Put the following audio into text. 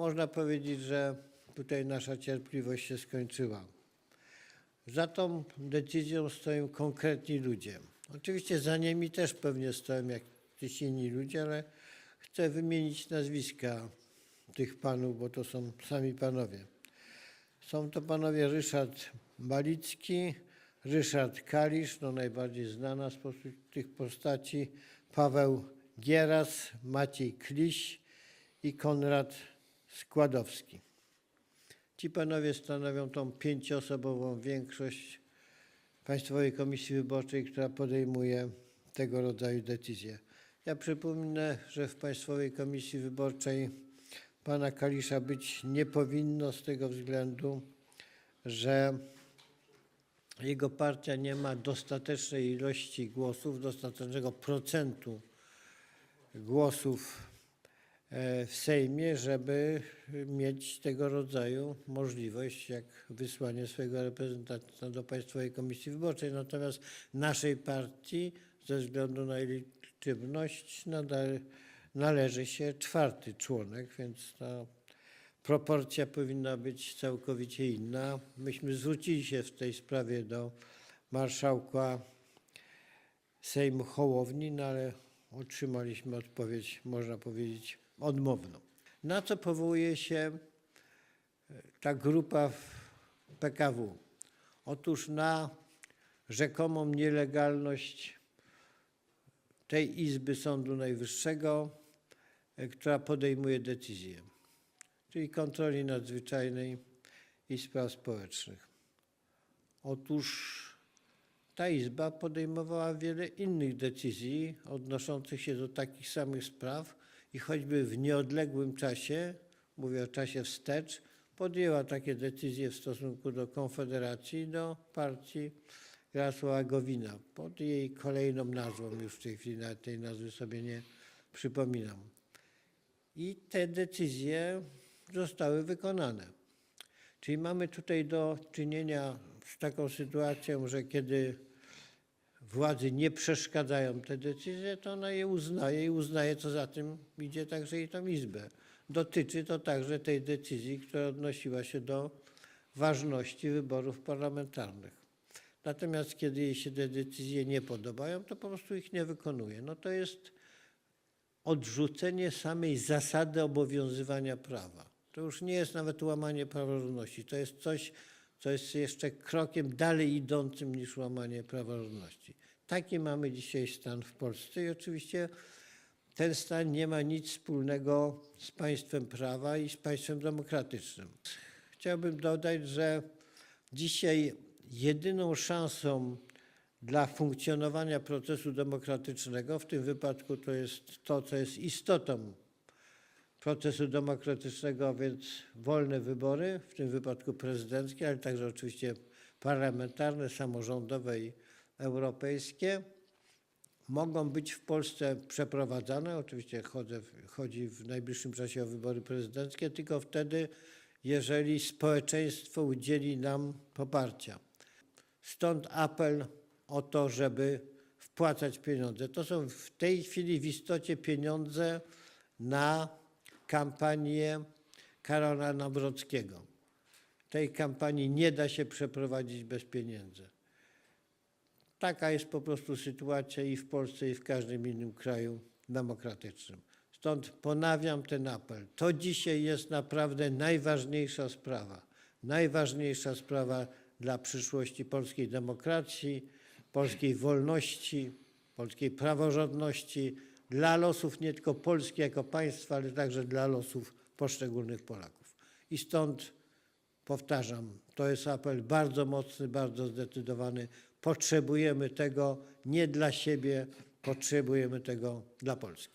można powiedzieć, że tutaj nasza cierpliwość się skończyła. Za tą decyzją stoją konkretni ludzie. Oczywiście za nimi też pewnie stoją jacyś inni ludzie, ale chcę wymienić nazwiska tych panów, bo to są sami panowie. Są to panowie Ryszard Balicki, Ryszard Kalisz, no najbardziej znana spośród tych postaci, Paweł Gieras, Maciej Kliś i Konrad Składowski. Ci panowie stanowią tą pięcioosobową większość Państwowej Komisji Wyborczej, która podejmuje tego rodzaju decyzje. Ja przypomnę, że w Państwowej Komisji Wyborczej pana Kalisza być nie powinno z tego względu, że jego partia nie ma dostatecznej ilości głosów, dostatecznego procentu głosów w Sejmie, żeby mieć tego rodzaju możliwość, jak wysłanie swojego reprezentanta do Państwowej Komisji Wyborczej. Natomiast naszej partii ze względu na liczebność nadal należy się czwarty członek, więc ta proporcja powinna być całkowicie inna. Myśmy zwrócili się w tej sprawie do marszałka Sejmu Hołowni, no ale otrzymaliśmy odpowiedź, można powiedzieć, odmowną. Na co powołuje się e, ta grupa w PKW? Otóż na rzekomą nielegalność tej Izby Sądu Najwyższego, e, która podejmuje decyzje, czyli kontroli nadzwyczajnej i spraw społecznych. Otóż ta Izba podejmowała wiele innych decyzji odnoszących się do takich samych spraw i choćby w nieodległym czasie, mówię o czasie wstecz, podjęła takie decyzje w stosunku do Konfederacji, do partii Jarosława Gowina, pod jej kolejną nazwą, już w tej chwili nawet tej nazwy sobie nie przypominam. I te decyzje zostały wykonane. Czyli mamy tutaj do czynienia z taką sytuacją, że kiedy władzy nie przeszkadzają te decyzje, to ona je uznaje i uznaje, co za tym idzie także i tą Izbę. Dotyczy to także tej decyzji, która odnosiła się do ważności wyborów parlamentarnych. Natomiast kiedy jej się te decyzje nie podobają, to po prostu ich nie wykonuje. No to jest odrzucenie samej zasady obowiązywania prawa. To już nie jest nawet łamanie praworządności. To jest coś, co jest jeszcze krokiem dalej idącym niż łamanie praworządności. Taki mamy dzisiaj stan w Polsce i oczywiście ten stan nie ma nic wspólnego z państwem prawa i z państwem demokratycznym. Chciałbym dodać, że dzisiaj jedyną szansą dla funkcjonowania procesu demokratycznego, w tym wypadku to jest to, co jest istotą procesu demokratycznego, a więc wolne wybory, w tym wypadku prezydenckie, ale także oczywiście parlamentarne, samorządowe i europejskie, mogą być w Polsce przeprowadzane. Oczywiście chodzę, chodzi w najbliższym czasie o wybory prezydenckie, tylko wtedy, jeżeli społeczeństwo udzieli nam poparcia. Stąd apel o to, żeby wpłacać pieniądze. To są w tej chwili w istocie pieniądze na kampanię Karola Nawrockiego. Tej kampanii nie da się przeprowadzić bez pieniędzy. Taka jest po prostu sytuacja i w Polsce, i w każdym innym kraju demokratycznym. Stąd ponawiam ten apel. To dzisiaj jest naprawdę najważniejsza sprawa. Najważniejsza sprawa dla przyszłości polskiej demokracji, polskiej wolności, polskiej praworządności, dla losów nie tylko Polski jako państwa, ale także dla losów poszczególnych Polaków. I stąd powtarzam, to jest apel bardzo mocny, bardzo zdecydowany. Potrzebujemy tego nie dla siebie, potrzebujemy tego dla Polski.